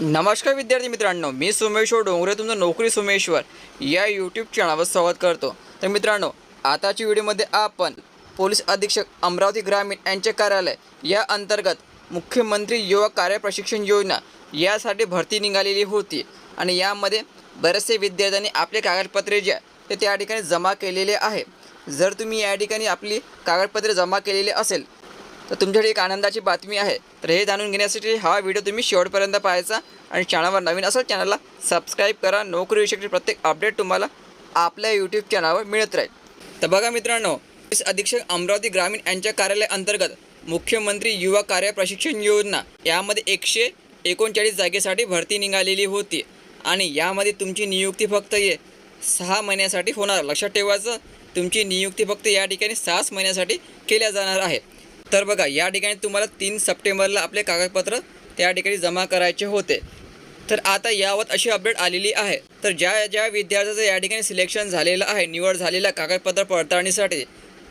नमस्कार विद्यार्थी मित्रांनो मी सोमेश्वर डोंगरे तुमचं नोकरी सोमेश्वर या यूट्यूब चॅनलवर स्वागत करतो. तर मित्रांनो आताच्या व्हिडिओमध्ये आपण पोलीस अधीक्षक अमरावती ग्रामीण यांचे कार्यालय या अंतर्गत मुख्यमंत्री युवा कार्य प्रशिक्षण योजना यासाठी भरती निघालेली होती. आणि यामध्ये बरेचसे विद्यार्थ्यांनी आपले कागदपत्रे जे आहे ते त्या ठिकाणी जमा केलेले आहे. जर तुम्ही या ठिकाणी आपली कागदपत्रे जमा केलेली असेल तर तुमच्याकडे एक आनंदाची बातमी आहे. तर हे जाणून घेण्यासाठी हा व्हिडिओ तुम्ही शेवटपर्यंत पाहायचा आणि चॅनलवर नवीन असाल चॅनलला सबस्क्राईब करा. नोकरीविषयी प्रत्येक अपडेट तुम्हाला आपल्या यूट्यूब चॅनलवर मिळत राहील. तर बघा मित्रांनो पोलीस अधीक्षक अमरावती ग्रामीण यांच्या कार्यालय अंतर्गत मुख्यमंत्री युवा कार्य प्रशिक्षण योजना यामध्ये एकशे एकोणचाळीस जागेसाठी भरती निघालेली होती आणि यामध्ये तुमची नियुक्ती फक्त ये सहा महिन्यासाठी होणार. लक्षात ठेवायचं तुमची नियुक्ती फक्त या ठिकाणी सहाच महिन्यासाठी केल्या जाणार आहे तर बघा या ठिकाणी तुम्हाला तीन सप्टेंबरला आपले कागदपत्र त्या ठिकाणी जमा करायचे होते. तर आता यावर अशी अपडेट आलेली आहे. तर ज्या ज्या विद्यार्थ्याचं या ठिकाणी सिलेक्शन झालेलं आहे निवड झालेल्या कागदपत्र पडताळणीसाठी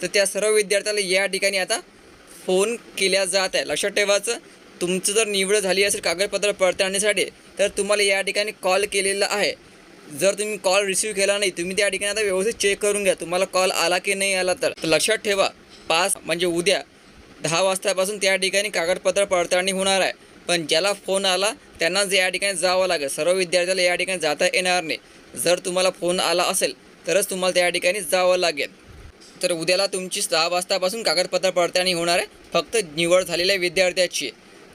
तर त्या सर्व विद्यार्थ्याला या ठिकाणी आता फोन केल्या जात आहे लक्षात ठेवायचं तुमचं जर निवड झाली असेल कागदपत्र पडताळणीसाठी तर तुम्हाला या ठिकाणी कॉल केलेला आहे. जर तुम्ही कॉल रिसीव्ह केला नाही तुम्ही त्या ठिकाणी आता व्यवस्थित चेक करून घ्या तुम्हाला कॉल आला की नाही आला तर. तर लक्षात ठेवा पाच म्हणजे उद्या दहा वाजतापासून त्या ठिकाणी कागदपत्र पडताळणी होणार आहे. पण ज्याला फोन आला त्यांनाच या ठिकाणी जावं लागेल. सर्व विद्यार्थ्याला या ठिकाणी जाता येणार नाही. जर तुम्हाला फोन आला असेल तरच तुम्हाला त्या ठिकाणी जावं लागेल. तर उद्याला तुमची सहा वाजतापासून कागदपत्र पडताळणी होणार आहे. फक्त निवड झालेल्या विद्यार्थ्याची.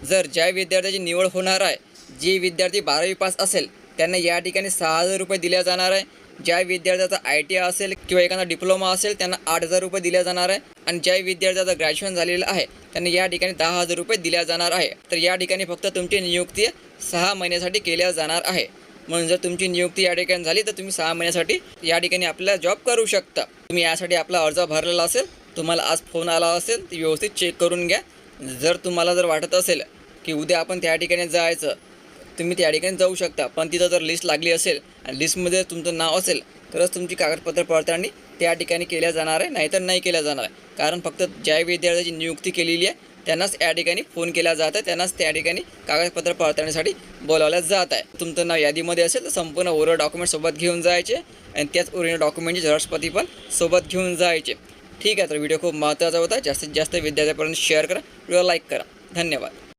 जर ज्या विद्यार्थ्याची निवड होणार आहे जे विद्यार्थी बारावी पास असेल त्यांना या ठिकाणी सहा हजार रुपये दिल्या जाणार आहे. ज्या विद्यार्थ्याचा आय टी आय असेल किंवा एखादा डिप्लोमा असेल त्यांना आठ हजार रुपये दिल्या जाणार आहे. आणि ज्या विद्यार्थ्याचं ग्रॅज्युएशन झालेलं आहे त्यांना या ठिकाणी दहा हजार रुपये दिल्या जाणार आहे. तर या ठिकाणी फक्त तुमची नियुक्ती सहा महिन्यासाठी केल्या जाणार आहे. म्हणून जर तुमची नियुक्ती या ठिकाणी झाली तर तुम्ही सहा महिन्यासाठी या ठिकाणी आपला जॉब करू शकता. तुम्ही यासाठी आपला अर्ज भरलेला असेल तुम्हाला आज फोन आला असेल तर व्यवस्थित चेक करून घ्या. जर तुम्हाला जर वाटत असेल की उद्या आपण त्या ठिकाणी जायचं तुम्ही त्या ठिकाणी जाऊ शकता. पण तिथं जर लिस्ट लागली असेल आणि लिस्टमध्ये तुमचं नाव असेल तरच तुमची कागदपत्र पडताळणी त्या ठिकाणी केल्या जाणार आहे नाहीतर नाही केल्या जाणार आहे. कारण फक्त ज्या विद्यार्थ्याची नियुक्ती केलेली आहे त्यांनाच या ठिकाणी फोन केला जात आहे त्यांनाच त्या ठिकाणी कागदपत्र पडताळणीसाठी बोलावलं जात आहे. तुमचं नाव यादीमध्ये असेल तर संपूर्ण ओरिजिनल डॉक्युमेंट सोबत घेऊन जायचे आणि त्याच ओरिजिनल डॉक्युमेंटची झरसपती पण सोबत घेऊन जायचे. ठीक आहे तर व्हिडिओ खूप महत्त्वाचा होता. जास्तीत जास्त विद्यार्थ्यापर्यंत शेअर करा. व्हिडिओ लाईक करा. धन्यवाद.